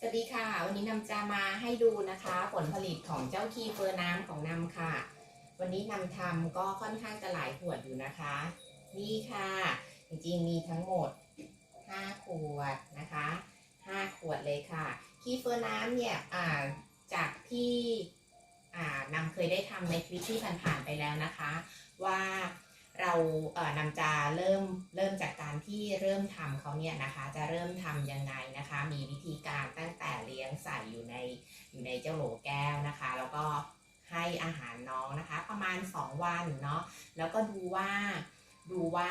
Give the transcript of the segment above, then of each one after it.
สวัสดีค่ะ วันนี้นำจะมาให้ดูนะคะ ผลผลิตของเจ้าคีเฟอร์น้ำของนำค่ะ วันนี้นำทำก็ค่อนข้างจะหลายขวดอยู่นะคะ นี่ค่ะ จริงๆมีทั้งหมด 5 ขวดนะคะ 5 ขวดเลยค่ะ คีเฟอร์น้ำเนี่ยอ่าจากที่อ่านำเคยได้ทำในคลิปที่ผ่านๆไปแล้วนะคะ ว่าเราเอ่อนำจะเริ่มเริ่มจาก ที่เริ่มทำเขาเนี่ยนะคะ จะเริ่มทำยังไงนะคะ มีวิธีการตั้งแต่เลี้ยงใส่อยู่ในอยู่ในเจ้าโหลแก้วนะคะ แล้วก็ให้อาหารน้องนะคะ ประมาณ 2 วันเนาะแล้วก็ดูว่าดูว่า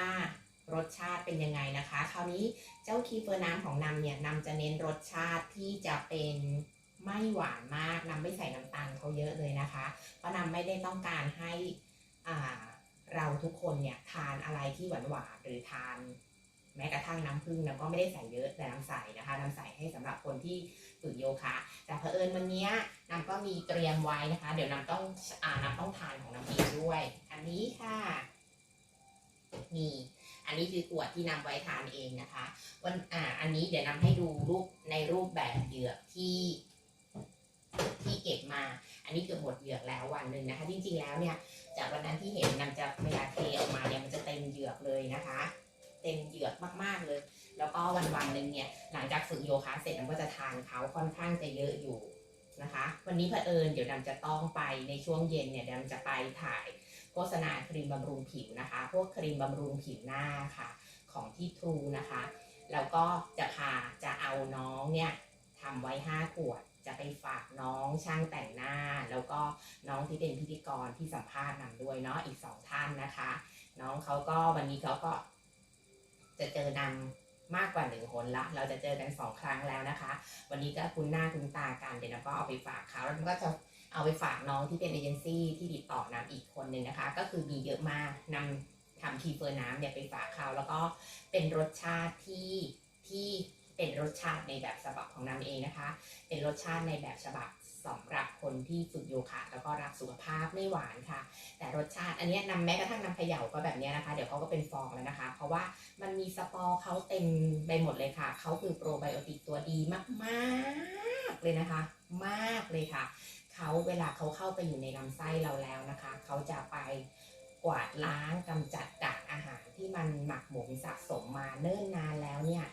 รสชาติเป็นยังไงนะคะ คราวนี้เจ้าคีเฟอร์น้ำของนำเนี่ยนำจะเน้นรสชาติที่จะเป็นไม่หวานมากนำไม่ใส่น้ำตาลเขาเยอะเลยนะคะ เพราะนำไม่ได้ต้องการให้อ่าเราทุกคนเนี่ยทานอะไรที่หวานหวานหรือทาน แม้กระทั่งน้ำผึ้งนำก็ไม่ได้ใส่เยอะแต่น้ำใสนะคะน้ำใสให้สำหรับคนที่ฝึกโยคะ แต่เผอิญวันนี้ยนำก็มีเตรียมไว้นะคะ เดี๋ยวน้ำต้องอ่านำต้องทานของน้ำเองด้วย อันนี้ค่ะนี่อันนี้คือขวดที่นำไว้ทานเองนะคะวันอ่าอันนี้เดี๋ยวนำให้ดูรูปในรูปแบบเหยือกที่ที่เก็บมา อันนี้เกือบหมดเหยือกแล้ววันหนึ่งนะคะ จริงๆแล้วเนี่ย จากวันนั้นที่เห็นนำจะเวลาเทออกมาเนี่ยมันจะเต็มเหยือกเลยนะคะ ต็มเหยือกมากๆเลย แล้วก็วันๆหนึ่งเนี่ยหลังจากฝึกโยคะเสร็จนำก็จะทานเขาค่อนข้างจะเยอะอยู่นะคะ วันนี้เผอิญเดี๋ยวนำจะต้องไปในช่วงเย็นเนี่ยดำจะไปถ่ายโฆษณาครีมบำรุงผิวนะคะ พวกครีมบำรุงผิวหน้าค่ะของที่ทรูนะคะแล้วก็จะพาจะเอาน้องเนี่ยทำไว้ 5 ขวด จะไปฝากน้องช่างแต่งหน้า แล้วก็น้องที่เป็นพิธีกรที่สัมภาษณ์นำด้วยเนาะอีกสองท่านนะคะ น้องเขาก็วันนี้เขาก็ จะเจอนำมากกว่าหนึ่งคนละ เราจะเจอกันสองครั้งแล้วนะคะ วันนี้ก็คุณหน้าคุณตากันเดี๋ยวเราก็เอาไปฝากเขาแล้วก็จะเอาไปฝากน้องที่เป็นเอเจนซี่ที่ติดต่อนำอีกคนหนึ่งนะคะ ก็คือมีเยอะมากนำทำคีเฟอร์น้ำเนี่ยไปฝากเขาแล้วก็เป็นรสชาติที่ที่ เป็นรสชาติในแบบฉบับของนำเองนะคะ เป็นรสชาติในแบบฉบับสำหรับคนที่ฝึกโยคะแล้วก็รักสุขภาพไม่หวานค่ะ แต่รสชาติอันนี้ยนำแม้กระทั่งนำเขย่าก็แบบนี้นะคะ เดี๋ยวเขาก็เป็นฟองแล้วนะคะ เพราะว่ามันมีสปอร์เขาเต็มไปหมดเลยค่ะ เขาคือโปรไบโอติกตัวดีมากๆเลยนะคะ มากเลยค่ะ เขาเวลาเขาเข้าไปอยู่ในลำไส้เราแล้วนะคะ เขาจะไปกวาดล้างกำจัดกากอาหารที่มันหมักหมมสะสมมาเนิ่นนานแล้วเนี่ย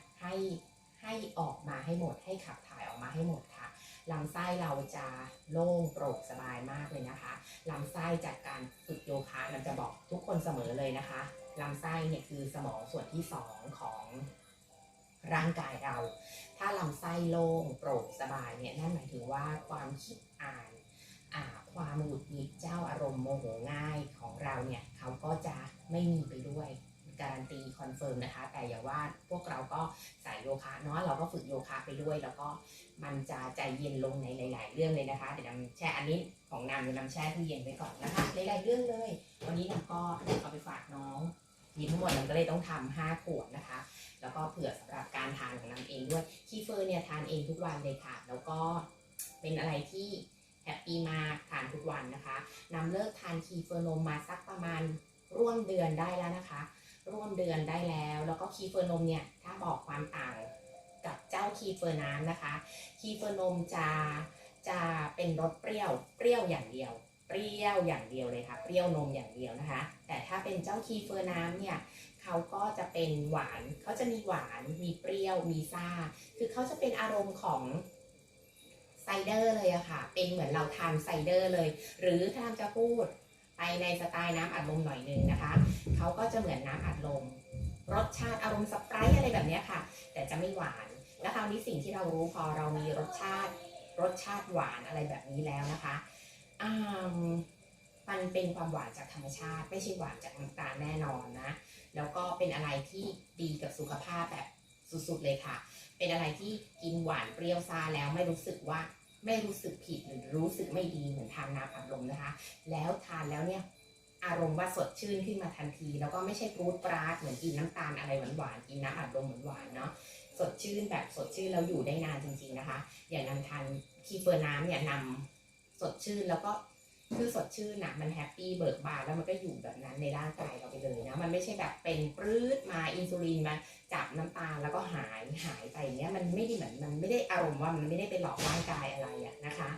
ออกมาให้หมดให้ขับถ่ายออกมาให้หมดค่ะลำไส้เราจะโล่งโปร่งสบายมากเลยนะคะลำไส้จากการฝึกโยคะเราจะบอกทุกคนเสมอเลยนะคะลำไส้เนี่ยคือสมองส่วนที่สองของร่างกายเรา ถ้าลำไส้โล่งโปร่งสบายเนี่ยนั่นหมายถึงว่าความคิดอ่านความหงุดหงิดเจ้าอารมณ์โมโหง่ายของเราเนี่ยเขาก็จะไม่มีไปด้วย การันตีคอนเฟิร์มนะคะ แต่อย่าว่าพวกเราก็สายโยคะเนาะเราก็ฝึกโยคะไปด้วย แล้วก็มันจะใจเย็นลงในหลาย ๆ เรื่องเลยนะคะเดี๋ยวนำแช่อันนี้ของนำเดี๋ยวนำแช่ตู้เย็นไว้ก่อนนะคะหลายๆเรื่องเลย วันนี้นำก็เอาไปฝากน้องมีทั้งหมดนำก็เลยต้องทำห้าขวดนะคะ แล้วก็เผื่อสำหรับการทานของนำเองด้วยคีเฟอร์เนี่ยทานเองทุกวันเลยค่ะ แล้วก็เป็นอะไรที่แฮปปี้มากทานทุกวันนะคะนำเลิกทานคีเฟอร์นมมาสักประมาณร่วมเดือนได้แล้วนะคะ ร่วมเดือนได้แล้ว แล้วก็คีเฟอร์นมเนี่ยถ้าบอกความต่างกับเจ้าคีเฟอร์น้ำนะคะ คีเฟอร์นมจะจะเป็นรสเปรี้ยวเปรี้ยวอย่างเดียว เปรี้ยวอย่างเดียวเลยค่ะ เปรี้ยวนมอย่างเดียวนะคะ แต่ถ้าเป็นเจ้าคีเฟอร์น้ำเนี่ยเขาก็จะเป็นหวานเขาจะมีหวานมีเปรี้ยวมีซ่า คือเขาจะเป็นอารมณ์ของไซเดอร์เลยอะค่ะ เป็นเหมือนเราทานไซเดอร์เลย หรือถ้าจะพูด ไปในสไตล์น้ำอัดลมหน่อยนึงนะคะ เขาก็จะเหมือนน้ำอัดลม รสชาติอารมณ์สไปร์อะไรแบบนี้ค่ะ แต่จะไม่หวาน แล้วคราวนี้สิ่งที่เรารู้พอเรามีรสชาติ รสชาติหวานอะไรแบบนี้แล้วนะคะอ่ามันเป็นความหวานจากธรรมชาติ ไม่ใช่หวานจากน้ำตาลแน่นอนนะ แล้วก็เป็นอะไรที่ดีกับสุขภาพแบบสุดๆเลยค่ะ เป็นอะไรที่กินหวานเปรี้ยวซาแล้วไม่รู้สึกว่า ไม่รู้สึกผิดหรือรู้สึกไม่ดีเหมือนทานน้ำอัดลมนะคะ แล้วทานแล้วเนี่ยอารมณ์ว่าสดชื่นขึ้นมาทันที แล้วก็ไม่ใช่ปรูดปราดเหมือนกินน้ำตาลอะไรหวานๆกินน้ำอัดลมหวานๆเนาะสดชื่นแบบสดชื่นแล้วอยู่ได้นานจริง ๆนะคะ อย่างนำทานคีเฟอร์น้ำเนี่ยนำสดชื่นแล้วก็ คือสดชื่นนะมันแฮปปี้เบิกบานแล้วมันก็อยู่แบบนั้นในร่างกายเราไปเลยนะมันไม่ใช่แบบเป็นปรื้ดมาอินซูลินมาจับน้ำตาลแล้วก็หายหายไปเงี้ยมันไม่ได้เหมือนมันไม่ได้อารมณ์ว่ามันไม่ได้ไปหลอกร่างกายอะไรอะนะคะ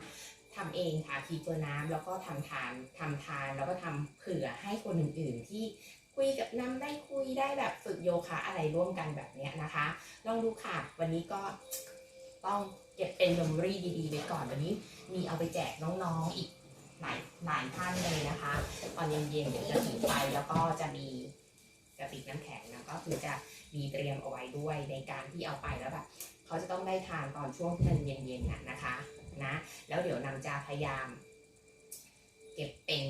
ทำเองค่ะคีเฟอร์น้ำแล้วก็ทำทานทำทานแล้วก็ทำเผื่อให้คนอื่นๆที่คุยกับน้ำได้คุยได้แบบฝึกโยคะอะไรร่วมกันแบบเนี้ยนะคะ ลองดูค่ะ วันนี้ก็ต้องเก็บเป็นเมมโมรี่ดีๆไว้ก่อนวันนี้ มีเอาไปแจกน้องๆอีก หลายหลายท่านเลยนะคะตอนเย็นๆเดี๋ยวจะถือไปแล้วก็จะมีกระติกน้ำแข็งนะก็คือจะมีเตรียมเอาไว้ด้วยในการที่เอาไปแล้วแบบเขาจะต้องได้ทานตอนช่วงที่มันเย็นๆน่ะนะคะนะแล้วเดี๋ยวนำจะพยายาม เก็บเป็น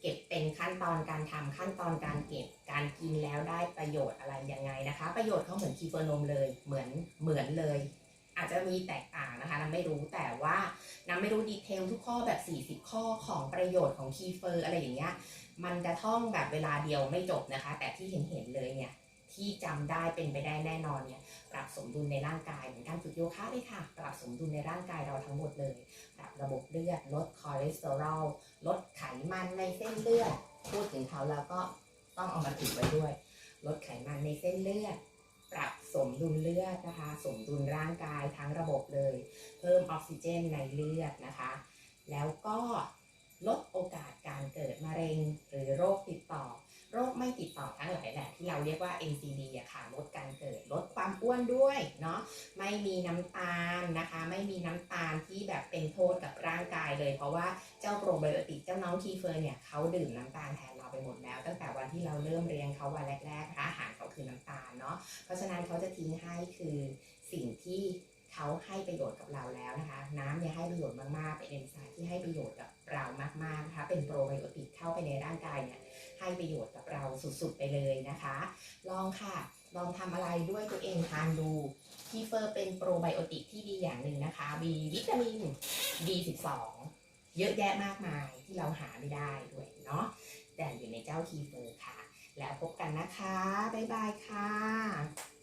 เก็บเป็นขั้นตอนการทำขั้นตอนการเก็บการกินแล้วได้ประโยชน์อะไรยังไงนะคะ ประโยชน์เขาเหมือนคีเฟอร์นมเลยเหมือนเหมือนเลย อาจจะมีแตกต่างนะคะน้ำไม่รู้แต่ว่าน้ำไม่รู้ดีเทลทุกข้อแบบ 40 ข้อของประโยชน์ของคีเฟอร์อะไรอย่างเงี้ยมันจะท่องแบบเวลาเดียวไม่จบนะคะ แต่ที่เห็นเห็นเลยเนี่ยที่จำได้เป็นไปได้แน่นอนเนี่ยปรับสมดุลในร่างกายเหมือนการฝึกโยคะเลยค่ะ ปรับสมดุลในร่างกายเราทั้งหมดเลยปรับระบบเลือดลดคอเลสเตอรอลลดไขมันในเส้นเลือดพูดถึงเขาแล้วก็ต้องเอามาติดไว้ด้วย ลดไขมันในเส้นเลือด ปรับสมดุลเลือดนะคะ สมดุลร่างกายทั้งระบบเลย เพิ่มออกซิเจนในเลือดนะคะ แล้วก็ลดโอกาสการเกิดมะเร็งหรือโรคติดต่อ โรคไม่ติดต่อทั้งหลายแหละที่เราเรียกว่า NCD อะค่ะลดการเกิดลดความอ้วนด้วยเนาะไม่มีน้ำตาลนะคะ ไม่มีน้ำตาลที่แบบเป็นโทษ กับร่างกายเลย เพราะว่าเจ้าโปรไบโอติกเจ้าน้องคีเฟอร์เนี่ยเขาดื่มน้ำตาลแทนเราไปหมดแล้ว ตั้งแต่วันที่เราเริ่มเรียนเขาวันแรกๆนะคะอาหารเขาคือน้ำตาลเนาะเพราะฉะนั้นเขาจะทิ้งให้คือสิ่งที่เขาให้ประโยชน์กับเราแล้วนะคะ น้ำเนี่ยให้ประโยชน์มากๆเป็นเอนไซม์ที่ให้ประโยชน์กับเรามากๆนะคะเป็นโปรไบโอติกเข้าไปในร่างกายเนี่ยให้ประโยชน์กับเราสุดๆไปเลยนะคะ ลองค่ะ ลองทำอะไรด้วยตัวเองทานดูคีเฟอร์เป็นโปรไบโอติกที่ดีอย่างหนึ่งนะคะมีวิตามิน B12 เยอะแยะมากมายที่เราหาไม่ได้ด้วยเนาะแต่อยู่ในเจ้าคีเฟอร์ค่ะ แล้วพบกันนะคะ บ๊ายบายค่ะ